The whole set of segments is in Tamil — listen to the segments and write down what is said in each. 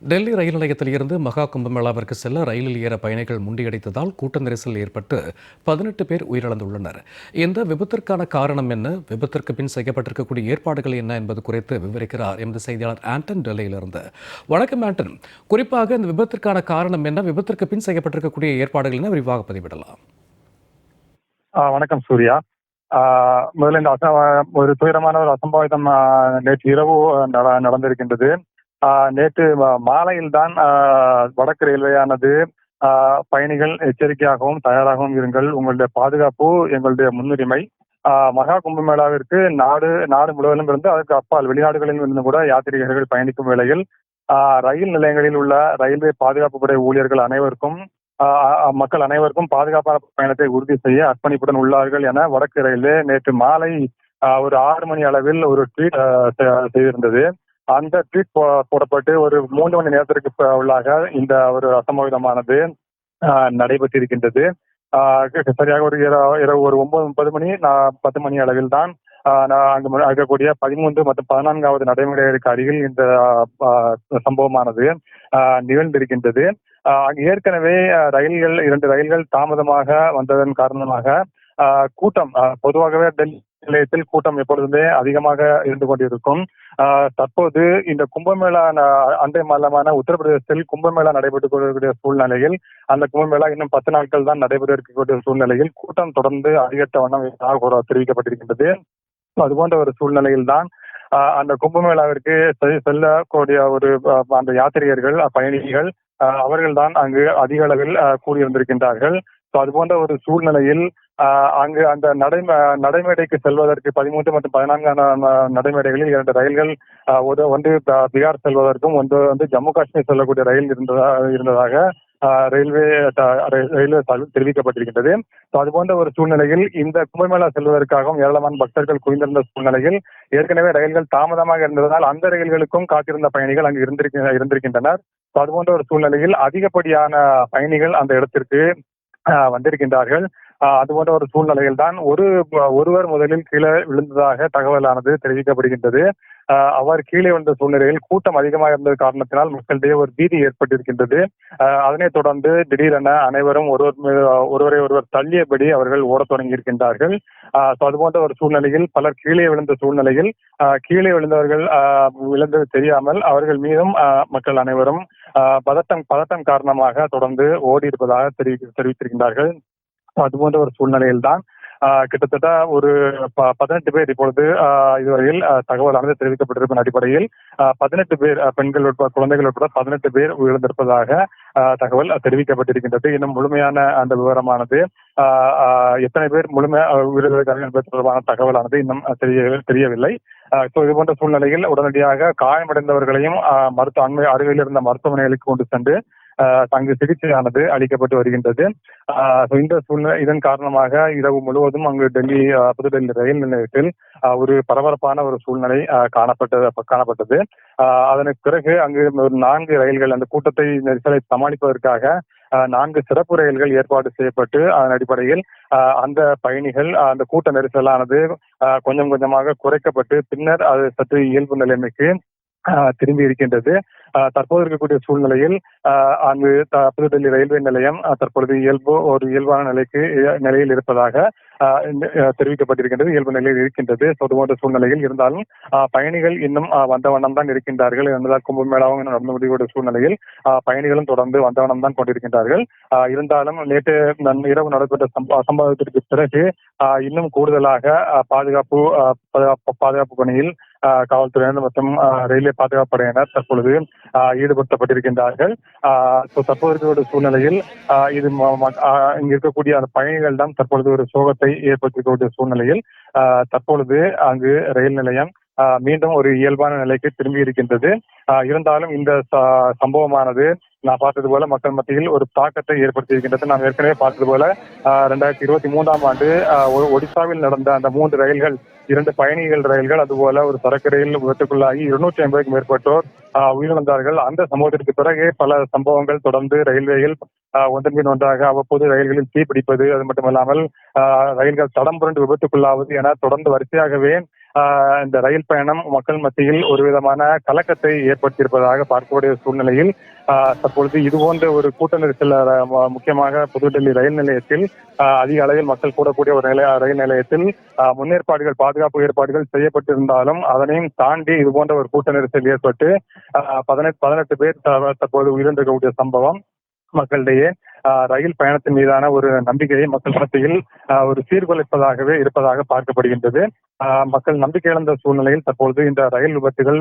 டெல்லி ரயில் நிலையத்தில் இருந்து மகா கும்பமேளாவிற்கு செல்ல ரயிலில் ஏற பயணிகள் முண்டியடித்ததால் கூட்ட நெரிசல் ஏற்பட்டு பதினெட்டு பேர் உயிரிழந்துள்ளனர். இந்த விபத்திற்கான காரணம் என்ன? விபத்திற்கு பின் செய்யப்பட்டிருக்கக்கூடிய ஏற்பாடுகள் என்ன என்பது குறித்து விவரிக்கிறார் எமது செய்தியாளர் ஆண்டன் டெல்லியிலிருந்து. வணக்கம் ஆண்டன். குறிப்பாக இந்த விபத்திற்கான காரணம் என்ன? விபத்திற்கு பின் செய்யப்பட்டிருக்கக்கூடிய ஏற்பாடுகள் என்ன? விரிவாக பதிவிடலாம். ஆ, வணக்கம் சூர்யா. முதல்ல இந்த அச ஒரு துயரமான ஒரு அசம்பாவிதம் நேற்று இரவு நடந்திருக்கின்றது. நேற்று மாலையில் தான் வடக்கு ரயில்வேயானது பயணிகள் எச்சரிக்கையாகவும் தயாராகவும் இருங்கள். உங்களுடைய பாதுகாப்பு எங்களுடைய முன்னுரிமை. மகா கும்பமேளாவிற்கு நாடு நாடு முழுவதிலும் இருந்து அதற்கு அப்பால் வெளிநாடுகளில் இருந்து கூட யாத்ரீகர்கள் பயணிக்கும் வேளையில் ரயில் நிலையங்களில் உள்ள ரயில்வே பாதுகாப்பு படை ஊழியர்கள் அனைவருக்கும் ஆஹ் மக்கள் அனைவருக்கும் பாதுகாப்பான பயணத்தை உறுதி செய்ய அர்ப்பணிப்புடன் உள்ளார்கள் என வடக்கு ரயில்வே நேற்று மாலை ஆஹ் ஒரு ஆறு மணி அளவில் ஒரு ட்வீட் செய்திருந்தது. அந்த ட்வீட் போடப்பட்டு ஒரு மூன்று மணி நேரத்திற்கு உள்ளாக இந்த ஒரு அசம்பாவிதமானது ஆஹ் நடைபெற்றிருக்கின்றது. ஆஹ் சரியாக ஒரு இரவு ஒரு ஒன்பது முப்பது மணி நான் பத்து மணி அளவில் தான் ஆஹ் நான் அங்கு இருக்கக்கூடிய பதிமூன்று மற்றும் பதினான்காவது நடைமுறைகளுக்கு அருகில் இந்த சம்பவமானது ஆஹ் நிகழ்ந்திருக்கின்றது. ஏற்கனவே ரயில்கள் இரண்டு ரயில்கள் தாமதமாக வந்ததன் காரணமாக ஆஹ் கூட்டம் பொதுவாகவே டெல்லி நிலையத்தில் கூட்டம் எப்பொழுதுமே அதிகமாக இருந்து கொண்டிருக்கும். ஆஹ் தற்போது இந்த கும்பமேளா அண்டை மாநிலமான உத்தரப்பிரதேசத்தில் கும்பமேளா நடைபெற்றுக் கொண்டிருக்கிற சூழ்நிலையில் அந்த கும்பமேளா இன்னும் பத்து நாட்கள் தான் நடைபெற இருக்கக்கூடிய சூழ்நிலையில் கூட்டம் தொடர்ந்து அதிகரித்த வண்ணம் தெரிவிக்கப்பட்டிருக்கின்றது. அது போன்ற ஒரு சூழ்நிலையில் தான் ஆஹ் அந்த கும்பமேளாவிற்கு செ- செல்லக்கூடிய ஒரு அந்த யாத்திரிகர்கள் பயணிகள் அவர்கள் தான் அங்கு அதிக அளவில் கூடியிருந்திருக்கின்றார்கள் ஸோ அது போன்ற ஒரு சூழ்நிலையில் அங்கு அந்த நடை நடைமேடைக்கு செல்வதற்கு பதிமூன்று மற்றும் பதினான்காம் நடைமேடைகளில் இரண்டு ரயில்கள் ஒரு ஒன்று பீகார் செல்வதற்கும் ஒன்று வந்து ஜம்மு காஷ்மீர் செல்லக்கூடிய ரயில் இருந்ததா இருந்ததாக ரயில்வே த- ரயில்வே தகவல் தெரிவிக்கப்பட்டிருக்கின்றது. ஸோ அது போன்ற ஒரு சூழ்நிலையில் இந்த கும்பமேளா செல்வதற்காகவும் ஏராளமான பக்தர்கள் குவிந்திருந்த சூழ்நிலையில் ஏற்கனவே ரயில்கள் தாமதமாக இருந்ததால் அந்த ரயில்களுக்கும் காத்திருந்த பயணிகள் அங்கு இருந்திருக்க இருந்திருக்கின்றனர். ஸோ அது போன்ற ஒரு சூழ்நிலையில் அதிகப்படியான பயணிகள் அந்த இடத்திற்கு வந்திருக்கின்றார்கள். அது போன்ற ஒரு சூழ்நிலையில் தான் ஒரு ஒருவர் முதலில் கீழே விழுந்ததாக தகவலானது தெரிவிக்கப்படுகின்றது. ஆஹ் அவர் கீழே விழுந்த சூழ்நிலையில் கூட்டம் அதிகமாக இருந்தது காரணத்தினால் மக்களிடையே ஒரு பீதி ஏற்பட்டிருக்கின்றது. ஆஹ் அதனைத் தொடர்ந்து திடீரென அனைவரும் ஒருவர் ஒருவரை ஒருவர் தள்ளியபடி அவர்கள் ஓடத் தொடங்கி இருக்கின்றார்கள் ஆஹ் அது போன்ற ஒரு சூழ்நிலையில் பலர் கீழே விழுந்த சூழ்நிலையில் ஆஹ் கீழே விழுந்தவர்கள் ஆஹ் விழுந்தது தெரியாமல் அவர்கள் மீதும் ஆஹ் மக்கள் அனைவரும் ஆஹ் பதட்டம் பதட்டம் காரணமாக தொடர்ந்து ஓடி இருப்பதாக தெரிவி தெரிவித்திருக்கின்றார்கள். அது போன்ற ஒரு சூழ்நிலையில் தான் கிட்டத்தட்ட ஒரு ப- பதினெட்டு பேர் இப்பொழுது ஆஹ் இதுவரையில் தகவலானது தெரிவிக்கப்பட்டிருக்கும் அடிப்படையில் பதினெட்டு பேர் பெண்கள் உட்பட குழந்தைகள் உட்பட பதினெட்டு பேர் உயிரிழந்திருப்பதாக தகவல் தெரிவிக்கப்பட்டிருக்கின்றது. இன்னும் முழுமையான அந்த விவரமானது ஆஹ் ஆஹ் எத்தனை பேர் முழுமையாக உயிரிழந்தார்கள் என்பது தொடர்பான தகவலானது இன்னும் தெரிய தெரியவில்லை. ஸோ இது போன்ற சூழ்நிலையில் உடனடியாக காயமடைந்தவர்களையும் மருத்துவ அண்மை அருகில் இருந்த மருத்துவமனைகளுக்கு கொண்டு சென்று அங்கு சிகிச்சையானது அளிக்கப்பட்டு வருகின்றது. ஆஹ் இந்த சூழ்நிலை இதன் காரணமாக இரவு முழுவதும் அங்கு டெல்லி புதுடெல்லி ரயில் நிலையத்தில் ஒரு பரபரப்பான ஒரு சூழ்நிலை காணப்பட்டது காணப்பட்டது. ஆஹ் பிறகு அங்கு ஒரு நான்கு ரயில்கள் அந்த கூட்டத்தை நெரிசலை சமாளிப்பதற்காக நான்கு சிறப்பு ரயில்கள் ஏற்பாடு செய்யப்பட்டு அதன் அடிப்படையில் ஆஹ் அந்த பயணிகள் அந்த கூட்ட நெரிசலானது ஆஹ் கொஞ்சம் கொஞ்சமாக குறைக்கப்பட்டு பின்னர் அது சற்று இயல்பு நிலைமைக்கு திரும்பி இருக்கின்றது. தற்போது இருக்கக்கூடிய சூழ்நிலையில் ஆஹ் அங்கு த- புதுடெல்லி ரயில்வே நிலையம் தற்பொழுது இயல்பு ஒரு இயல்பான நிலைக்கு நிலையில் இருப்பதாக ஆஹ் தெரிவிக்கப்பட்டிருக்கின்றது இயல்பு நிலையில் இருக்கின்றது. So, போன்ற சூழ்நிலையில் இருந்தாலும் ஆஹ் பயணிகள் இன்னும் வந்த வண்ணம் தான் இருக்கின்றார்கள். என்பதால் கும்பமேளாவும் நடந்து முடியக்கூடிய சூழ்நிலையில் பயணிகளும் தொடர்ந்து வந்த வண்ணம் தான் கொண்டிருக்கின்றார்கள். இருந்தாலும் நேற்று நன் இரவு நடைபெற்ற சம்ப- சம்பவத்திற்கு பிறகு ஆஹ் இன்னும் கூடுதலாக பாதுகாப்பு ஆஹ் பாதுகாப்பு பணியில் காவல்துறையினர் மற்றும் ஆஹ் ரயில்வே பாதுகாப்பு படையினர் தற்பொழுது ஆஹ் ஈடுபடுத்தப்பட்டிருக்கின்றார்கள். ஆஹ் தற்போது இருக்கக்கூடிய சூழ்நிலையில் ஆஹ் இது ஆஹ் இங்க இருக்கக்கூடிய அந்த பயணிகள் தான் தற்பொழுது ஒரு சோகத்தை ஏற்படுத்திக்கூடிய சூழ்நிலையில் ஆஹ் தற்பொழுது அங்கு ரயில் நிலையம் மீண்டும் ஒரு இயல்பான நிலைக்கு திரும்பி இருக்கின்றது. இருந்தாலும் இந்த ச- சம்பவமானது நான் பார்த்தது போல மக்கள் மத்தியில் ஒரு தாக்கத்தை ஏற்படுத்தியிருக்கின்றது. நாம் ஏற்கனவே பார்த்தது போல ரெண்டாயிரத்தி இருபத்தி மூன்றாம் ஆண்டு ஒரு ஒடிசாவில் நடந்த அந்த மூன்று ரயில்கள் இரண்டு பயணிகள் ரயில்கள் அதுபோல ஒரு சரக்கு ரயில் விபத்துக்குள்ளாகி இருநூற்றி ஐம்பதுக்கும் மேற்பட்டோர் உயிரிழந்தார்கள். அந்த சம்பவத்திற்கு பிறகு பல சம்பவங்கள் தொடர்ந்து ரயில்வேயில் ஆஹ் ஒன்றன் மீன் ஒன்றாக அவ்வப்போது ரயில்களில் தீப்பிடிப்பது அது மட்டுமல்லாமல் ஆஹ் ரயில்கள் தடம் புரண்டு விபத்துக்குள்ளாவது என தொடர்ந்து வரிசையாகவே இந்த ரயில் பயணம் மக்கள் மத்தியில் ஒரு விதமான கலக்கத்தை ஏற்படுத்தியிருப்பதாக பார்க்கக்கூடிய சூழ்நிலையில் தற்பொழுது இது போன்ற ஒரு கூட்ட நெரிசல் முக்கியமாக புதுடெல்லி ரயில் நிலையத்தில் அதிக அளவில் மக்கள் கூடக்கூடிய ஒரு நிலைய ரயில் நிலையத்தில் முன்னேற்பாடுகள் பாதுகாப்பு ஏற்பாடுகள் செய்யப்பட்டிருந்தாலும் அதனையும் தாண்டி இது போன்ற ஒரு கூட்ட நெரிசல் ஏற்பட்டு பதினெட்டு பதினெட்டு பேர் தற்போது உயிரிழந்திருக்கக்கூடிய சம்பவம் மக்களிடையே ரயில் பயணத்தின் மீதான ஒரு நம்பிக்கையை மக்கள் மத்தியில் ஒரு சீர்குலைப்பதாகவே இருப்பதாக பார்க்கப்படுகின்றது. மக்கள் நம்பிக்கை இழந்த சூழ்நிலையில் தற்பொழுது இந்த ரயில் விபத்துகள்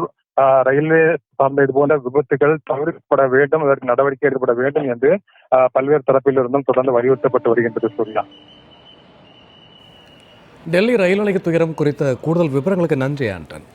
ரயில்வே சார்ந்த இது போன்ற விபத்துகள் தவிர்க்கப்பட வேண்டும் அதற்கு நடவடிக்கை எடுக்கப்பட வேண்டும் என்று ஆஹ் பல்வேறு தரப்பிலிருந்தும் தொடர்ந்து வலியுறுத்தப்பட்டு வருகின்றது சூர்யா. டெல்லி ரயில் நிலைய துயரம் குறித்த கூடுதல் விவரங்களுக்கு நன்றி ஆண்டன்.